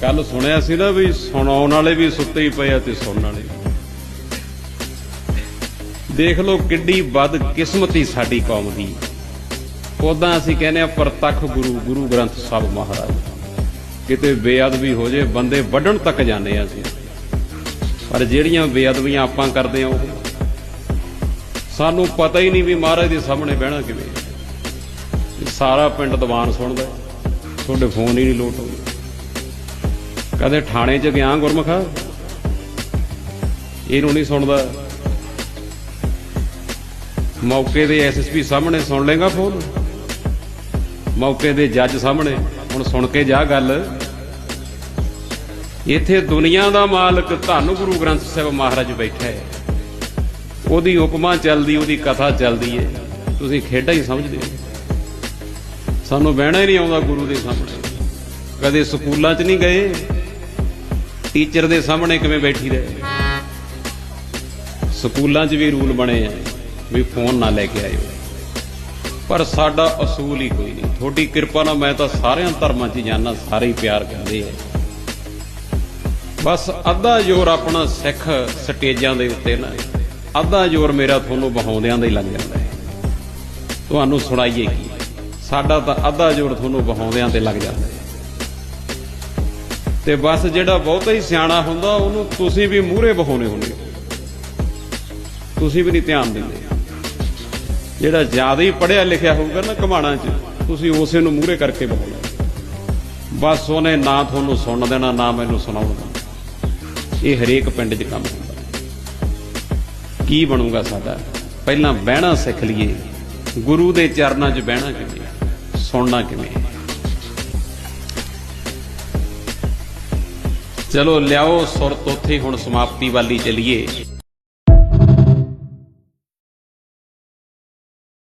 ਕੱਲ ਸੁਣਿਆ ਸੀ ਨਾ ਵੀ ਸੁਣਾਉਣ ਵਾਲੇ ਵੀ ਸੁੱਤੇ ਹੀ ਪਏ ਆ ਤੇ ਸੁਣਨ ਵਾਲੇ ਵੀ। ਦੇਖ ਲਓ ਕਿੱਡੀ ਬਦ ਕਿਸਮਤੀ ਸਾਡੀ ਕੌਮ ਦੀ। ਉਦਾਂ ਅਸੀਂ ਕਹਿੰਦੇ ਆ ਪ੍ਰਤੱਖ ਗੁਰੂ ਗੁਰੂ ਗ੍ਰੰਥ ਸਾਹਿਬ ਮਹਾਰਾਜ। ਕਿਤੇ ਬੇਅਦਬੀ ਹੋ ਜੇ, ਬੰਦੇ ਵੱਢਣ ਤੱਕ ਜਾਂਦੇ ਆ ਅਸੀਂ। ਪਰ ਜਿਹੜੀਆਂ ਬੇਅਦਬੀਆਂ ਆਪਾਂ ਕਰਦੇ ਆ ਉਹ। ਸਾਨੂੰ ਪਤਾ ਹੀ ਨਹੀਂ ਵੀ ਮਹਾਰਾਜ ਦੇ ਸਾਹਮਣੇ ਬਹਿਣਾ ਕਿਵੇਂ। ਸਾਰਾ ਪਿੰਡ ਦੀਵਾਨ ਸੁਣਦਾ। ਤੁਹਾਡੇ ਫੋਨ ਹੀ ਨਹੀਂ ਲੋਟ ਆਉਂਦੇ। ਕਦੇ ਥਾਣੇ 'ਚ ਗਿਆ ਗੁਰਮਖਾ? ਇਹਨੂੰ ਨਹੀਂ ਸੁਣਦਾ। ਮੌਕੇ ਦੇ ਐਸਐਸਪੀ ਸਾਹਮਣੇ ਸੁਣ ਲੇਗਾ ਫੋਨ। ਮੌਕੇ ਦੇ ਜੱਜ ਸਾਹਮਣੇ। ਹੁਣ ਸੁਣ ਕੇ ਜਾ ਗੱਲ। ਇੱਥੇ ਦੁਨੀਆ ਦਾ ਮਾਲਕ ਧੰਨ ਗੁਰੂ ਗ੍ਰੰਥ ਸਾਹਿਬ ਮਹਾਰਾਜ ਬੈਠਾ ਹੈ। ਉਹਦੀ ਹੁਕਮਾਂ ਚੱਲਦੀ, ਉਹਦੀ ਕਥਾ ਚੱਲਦੀ ਹੈ। ਤੁਸੀਂ ਖੇਡਾਂ ਹੀ ਸਮਝਦੇ ਹੋ। ਸਾਨੂੰ ਬਹਿਣਾ ਹੀ ਨਹੀਂ ਆਉਂਦਾ ਗੁਰੂ ਦੇ ਸਾਹਮਣੇ। ਕਦੇ ਸਕੂਲਾਂ 'ਚ ਨਹੀਂ ਗਏ। ਟੀਚਰ ਦੇ ਸਾਹਮਣੇ ਕਿਵੇਂ ਬੈਠੀ ਰਹੇ? ਸਕੂਲਾਂ 'ਚ ਵੀ ਰੂਲ ਬਣੇ ਆ ਵੀ ਫੋਨ ਨਾ ਲੈ ਕੇ ਆਇਓ। ਪਰ ਸਾਡਾ ਅਸੂਲ ਹੀ ਕੋਈ ਨਹੀਂ। ਤੁਹਾਡੀ ਕਿਰਪਾ ਨਾਲ ਮੈਂ ਤਾਂ ਸਾਰਿਆਂ ਧਰਮਾਂ 'ਚ ਜਾਣਾ ਸਾਰੇ ਹੀ ਪਿਆਰ ਕਰਦੇ ਆ। ਬਸ ਅੱਧਾ ਜ਼ੋਰ ਆਪਣਾ ਸਿੱਖ ਸਟੇਜਾਂ ਦੇ ਉੱਤੇ ਨਾ, ਅੱਧਾ ਜ਼ੋਰ ਮੇਰਾ ਤੁਹਾਨੂੰ ਬਹਾਉਂਦਿਆਂ ਦਾ ਹੀ ਲੱਗ ਜਾਂਦਾ ਹੈ। ਤੁਹਾਨੂੰ ਸੁਣਾਈਏ ਕੀ? ਸਾਡਾ ਤਾਂ ਅੱਧਾ ਜ਼ੋਰ ਤੁਹਾਨੂੰ ਬਹਾਉਂਦਿਆਂ ਤੇ ਲੱਗ ਜਾਂਦਾ ਹੈ। ਤੇ ਬਸ ਜਿਹੜਾ ਬਹੁਤਾ ਹੀ ਸਿਆਣਾ ਹੁੰਦਾ, ਉਹਨੂੰ ਤੁਸੀਂ ਵੀ ਮੂਹਰੇ ਬਹਾਉਨੇ ਹੁੰਦੇ ਹੋ। ਤੁਸੀਂ ਵੀ ਨਹੀਂ ਧਿਆਨ ਦਿੰਦੇ। ਜਿਹੜਾ ਜ਼ਿਆਦਾ ਹੀ ਪੜਿਆ ਲਿਖਿਆ ਹੋਊਗਾ ਨਾ ਕਮਾਣਾ 'ਚ, ਤੁਸੀਂ ਉਸੇ ਨੂੰ ਮੂਹਰੇ ਕਰਕੇ ਬਹਾਉਣਾ ਬਸ ਉਹਨੇ ਨਾ ਤੁਹਾਨੂੰ ਸੁਣ ਦੇਣਾ, ਨਾ ਮੈਨੂੰ ਸੁਣਾਉਣਾ। ਇਹ ਹਰੇਕ ਪਿੰਡ 'ਚ ਕੰਮ ਹੁੰਦਾ। ਕੀ ਬਣੂਗਾ ਸਾਡਾ? ਪਹਿਲਾਂ ਬਹਿਣਾ ਸਿੱਖ ਲਈਏ। ਗੁਰੂ ਦੇ ਚਰਨਾਂ 'ਚ ਬਹਿਣਾ ਕਿਵੇਂ? ਸੁਣਨਾ ਕਿਵੇਂ? ਚਲੋ ਲਿਆਓ ਸੁਰਤ ਉੱਥੇ ਹੁਣ ਸਮਾਪਤੀ ਵਾਲੀ ਚਲੀਏ।